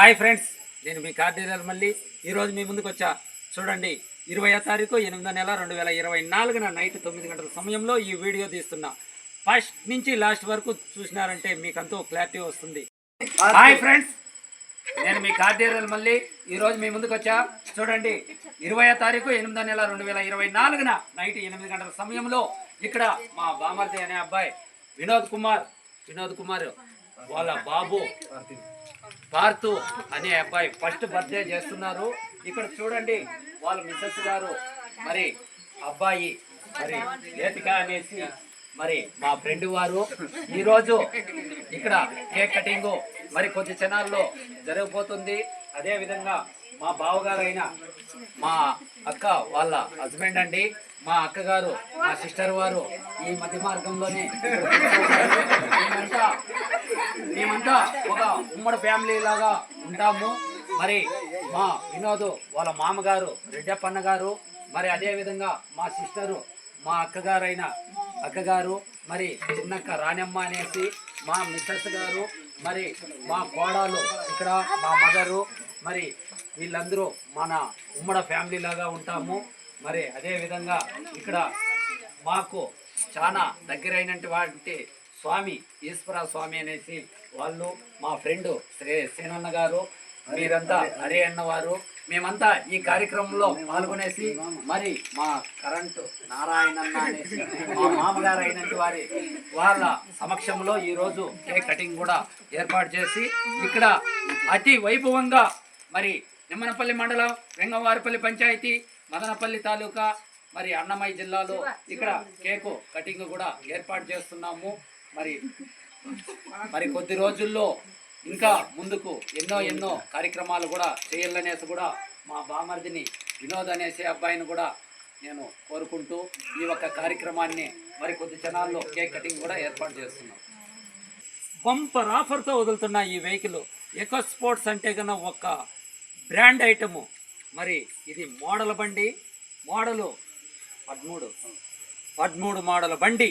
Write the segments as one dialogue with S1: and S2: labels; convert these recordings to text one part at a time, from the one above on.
S1: Hi friends నేను మీ కార్డీలర్ మళ్ళీ. ఈరోజు మీ ముందుకు వచ్చా. చూడండి ఇరవై తారీఖు ఎనిమిదో నెల రెండు వేల ఇరవై నాలుగున నైట్ తొమ్మిది గంటల సమయంలో ఈ వీడియో తీస్తున్నా. ఫస్ట్ నుంచి లాస్ట్ వరకు చూసినారంటే మీకు అంతా క్లారిటీ వస్తుంది. హాయ్ ఫ్రెండ్స్ నేను మీ కార్డీలర్ మళ్ళీ. ఈరోజు మీ ముందుకు వచ్చా. చూడండి ఇరవై తారీఖు ఎనిమిదో నెల రెండు వేల ఇరవై నాలుగున నైట్ ఎనిమిది గంటల సమయంలో ఇక్కడ మా బామర్ది అనే అబ్బాయి వినోద్ కుమార్ వినోద్ కుమార్ వాళ్ళ బాబు. పార్థు అనే అబ్బాయి ఫస్ట్ బర్త్డే చేస్తున్నారు. ఇక్కడ చూడండి వాళ్ళ మిస్సెస్ గారు. మరి అబ్బాయి మరి లేతిక అనేసి మరి మా ఫ్రెండ్ వారు. ఈరోజు ఇక్కడ కేక్ కటింగ్ మరి కొద్ది క్షణాల్లో జరగబోతుంది. అదే విధంగా మా బావగారైన మా అక్క వాళ్ళ హస్బెండ్ అండి. మా అక్కగారు మా సిస్టర్ వారు ఈ మధ్య మార్గంలోనే మేమంతా ఒక ఉమ్మడి ఫ్యామిలీ లాగా ఉంటాము. మరి మా వినోద్ వాళ్ళ మామగారు రెడ్డప్పన్న గారు మరి అదేవిధంగా మా సిస్టరు మా అక్కగారైన అక్కగారు మరి చిన్నక్క రాణమ్మ అనేసి మా మిస్సెస్ గారు మరి మా కోడలు ఇక్కడ మా మదరు మరి వీళ్ళందరూ మన ఉమ్మడ ఫ్యామిలీ లాగా ఉంటాము. మరి అదేవిధంగా ఇక్కడ మాకు చాలా దగ్గరైనటువంటి స్వామి ఈశ్వర స్వామి అనేసి వాళ్ళు మా ఫ్రెండ్ శ్రీ శ్రీనన్న గారు మీరంతా హరే అన్నవారు మేమంతా ఈ కార్యక్రమంలో పాల్గొనేసి మరి మా కరెంటు నారాయణన్న అనేసి మా మామగారు అయినటువంటి వారి వాళ్ళ సమక్షంలో ఈరోజు కేక్ కటింగ్ కూడా ఏర్పాటు చేసి ఇక్కడ అతి వైభవంగా మరి నిమ్మనపల్లి మండలం వెంగవారిపల్లి పంచాయతీ మదనపల్లి తాలూకా మరి అన్నమయ్య జిల్లాలో ఇక్కడ కేకు కటింగ్ కూడా ఏర్పాటు చేస్తున్నాము. మరి మరి కొద్ది రోజుల్లో ఇంకా ముందుకు ఎన్నో ఎన్నో కార్యక్రమాలు కూడా చేయాలనేసి కూడా మా బామర్దిని వినోద్ అనేసే అబ్బాయిని కూడా నేను కోరుకుంటూ ఈ యొక్క కార్యక్రమాన్ని మరి కొద్ది క్షణాల్లో కేక్ కటింగ్ కూడా ఏర్పాటు చేస్తున్నాం. బంపర్ ఆఫర్తో వదులుతున్న ఈ వెహికల్ ఎకో స్పోర్ట్స్ అంటే కన్నా ఒక బ్రాండ్ ఐటము. మరి ఇది మోడల్ బండి మోడలు పదమూడు పదమూడు మోడల్ బండి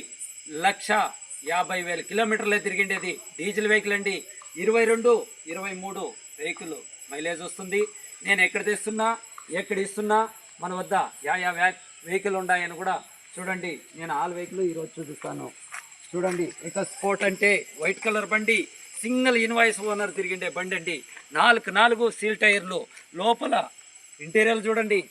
S1: లక్ష యాభై వేల కిలోమీటర్లే తిరిగిండేది. డీజిల్ వెహికల్ అండి. ఇరవై రెండు ఇరవై మూడు వెహికల్ మైలేజ్ వస్తుంది. నేను ఎక్కడ తెస్తున్నా ఎక్కడ ఇస్తున్నా మన వద్ద యా యా వెహికల్ ఉన్నాయని కూడా చూడండి. నేను ఆల్ వెహికల్ ఈరోజు చూపిస్తాను. చూడండి ఇక స్పోర్ట్ అంటే వైట్ కలర్ బండి సింగిల్ ఇన్వాయిస్ ఓనర్ తిరిగిండే బండి అండి. నాలుగు నాలుగు సీల్ టైర్లు. లోపల ఇంటీరియర్ చూడండి.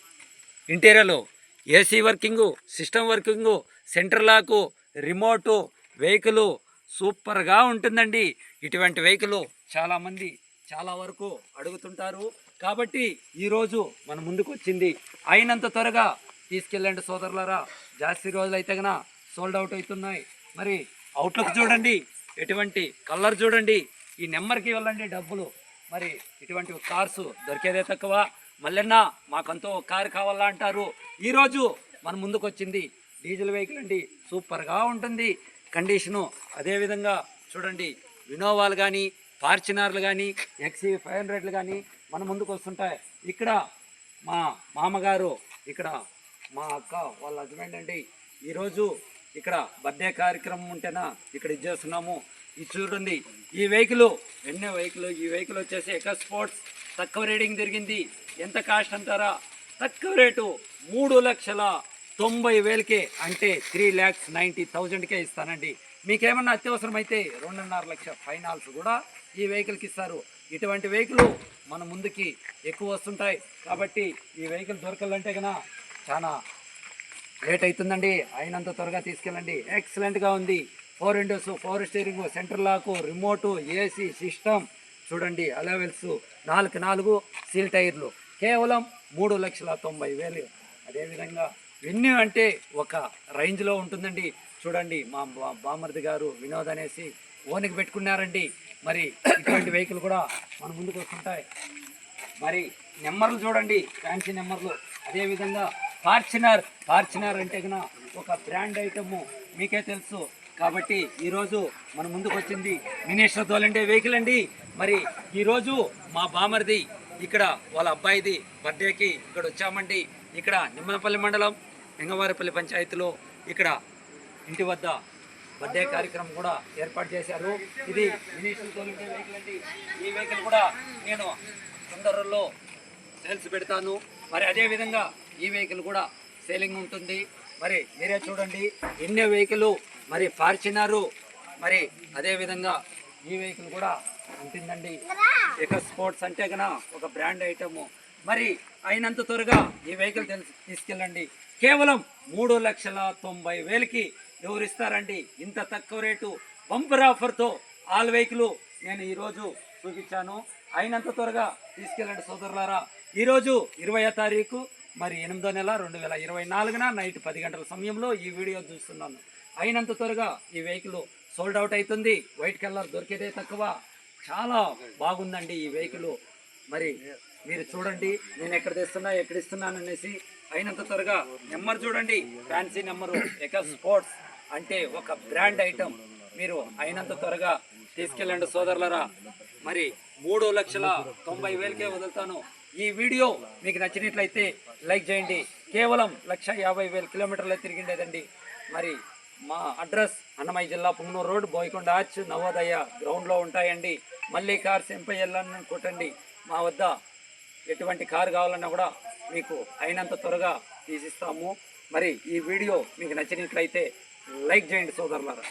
S1: ఇంటీరియర్లు AC working system working centre lock remote vehicle సూపర్గా ఉంటుందండి. ఇటువంటి వెహికల్ చాలామంది చాలా వరకు అడుగుతుంటారు. కాబట్టి ఈరోజు మన ముందుకు వచ్చింది అయినంత త్వరగా తీసుకెళ్ళండి సోదరులారా. జాస్తి రోజులు అయితే సోల్డ్ అవుట్ అవుతున్నాయి. మరి అవుట్లుక్ చూడండి ఎటువంటి కలర్ చూడండి ఈ నెంబర్కి వెళ్ళండి డబ్బులు. మరి ఇటువంటి కార్స్ దొరికేదే తక్కువ. మళ్ళన్నా మాకంతో కారు కావాలా అంటారు. ఈరోజు మన ముందుకు వచ్చింది డీజిల్ వెహికల్ అండి. సూపర్గా ఉంటుంది. కండిషను అదేవిధంగా చూడండి వినోవాలు కానీ ఫార్చునర్లు కానీ ఎక్సీ ఫైవ్ హండ్రెడ్లు కానీ మన ముందుకు వస్తుంటాయి. ఇక్కడ మా మామగారు ఇక్కడ మా అక్క వాళ్ళ హస్బెండ్ అండి. ఈరోజు ఇక్కడ బర్త్డే కార్యక్రమం ఉంటేనా ఇక్కడ ఇది చేస్తున్నాము ఇది చూడండి ఈ వెహికల్ ఎన్నో వెహికల్ ఈ వెహికల్ వచ్చేసి ఎక స్పోర్ట్స్ తక్కువ రేటింగ్ తిరిగింది ఎంత కాస్ట్ అంటారా? తక్కువ రేటు మూడు లక్షల తొంభై వేలకే అంటే త్రీ ల్యాక్స్ నైంటీ థౌజండ్కే ఇస్తానండి. మీకేమన్నా అత్యవసరమైతే రెండున్నర లక్ష ఫైనాల్స్ కూడా ఈ వెహికల్కి ఇస్తారు. ఇటువంటి వెహికల్ మన ముందుకి ఎక్కువ వస్తుంటాయి. కాబట్టి ఈ వెహికల్ దొరకాలంటే కన్నా చాలా లేట్ అవుతుందండి. అయినంత త్వరగా తీసుకెళ్ళండి. ఎక్సలెంట్గా ఉంది. Four windows four steering centre lock remote AC system. చూడండి అలవెల్స్ నాలుగు నాలుగు సీల్ టైర్లు. కేవలం మూడు లక్షల తొంభై వేలు. అదేవిధంగా వెన్యూ అంటే ఒక రేంజ్లో ఉంటుందండి. చూడండి మా బామర్ది గారు వినోద్ అనేసి ఓనికి పెట్టుకున్నారండి. మరి ఇటువంటి వెహికల్ కూడా మన ముందుకు వస్తుంటాయి. మరి నెంబర్లు చూడండి ఫ్యాన్సీ నెంబర్లు. అదేవిధంగా ఫార్చునర్ ఫార్చునర్ అంటే కన్నా ఒక బ్రాండ్ ఐటము మీకే తెలుసు. కాబట్టి ఈరోజు మన ముందుకు వచ్చింది మినిస్టర్ తోలండే వెహికల్ అండి. మరి ఈరోజు మా బామర్ది ఇక్కడ వాళ్ళ అబ్బాయిది బర్త్డేకి ఇక్కడ వచ్చామండి. ఇక్కడ నిమ్మనపల్లి మండలం ఎంగవారిపల్లి పంచాయతీలో ఇక్కడ ఇంటి వద్ద బర్త్డే కార్యక్రమం కూడా ఏర్పాటు చేశారు. ఇది ఈ వెహికల్ కూడా నేను తొందరలో సేల్స్ పెడతాను. మరి అదే విధంగా ఈ వెహికల్ కూడా సేలింగ్ ఉంటుంది. మరి మీరే చూడండి ఎన్నో వెహికల్ మరి ఫార్చునరు మరి అదే విధంగా ఈ వెహికల్ కూడా ఉంటుందండి. ఇక స్పోర్ట్స్ అంటే కన ఒక బ్రాండ్ ఐటము మరి అయినంత త్వరగా ఈ వెహికల్ తీసుకెళ్ళండి. కేవలం మూడు లక్షల తొంభై వేలకి ఎవరు ఇస్తారండి ఇంత తక్కువ రేటు బంపర్ ఆఫర్తో ఆల్ వెహికల్ నేను ఈరోజు చూపించాను. అయినంత త్వరగా తీసుకెళ్ళండి సోదరులారా. ఈరోజు ఇరవయో తారీఖు మరి ఎనిమిదో నెల రెండు వేల ఇరవై నాలుగున నైట్ పది గంటల సమయంలో ఈ వీడియో చూస్తున్నాను. అయినంత త్వరగా ఈ వెహికల్ సోల్డ్ అవుట్ అవుతుంది. వైట్ కలర్ దొరికేదే తక్కువ. చాలా బాగుందండి ఈ వెహికల్. మరి మీరు చూడండి నేను ఎక్కడ తెస్తున్నా ఎక్కడ ఇస్తున్నాను అనేసి అయినంత త్వరగా నెంబర్ చూడండి ఫ్యాన్సీ నెంబరు ఎక స్పోర్ట్స్ అంటే ఒక బ్రాండ్ ఐటమ్. మీరు అయినంత త్వరగా తీసుకెళ్ళండి సోదరులరా. మరి మూడు లక్షల తొంభై వేలకే వదులుతాను. ఈ వీడియో మీకు నచ్చినట్లయితే లైక్ చేయండి. కేవలం లక్ష యాభై వేల కిలోమీటర్లే తిరిగిండేదండి. మరి మా అడ్రస్ అన్నమయ్య జిల్లా పుంగనూరు రోడ్ బోయకొండ ఆర్చ్ నవోదయ గ్రౌండ్లో ఉంటాయండి. మళ్ళీ కార్స్ ఎంపై వెళ్ళాలని కొట్టండి. మా వద్ద ఎటువంటి కారు కావాలన్నా కూడా మీకు అయినంత త్వరగా తీసిస్తాము. మరి ఈ వీడియో మీకు నచ్చినట్లయితే లైక్ చేయండి సోదరులారా.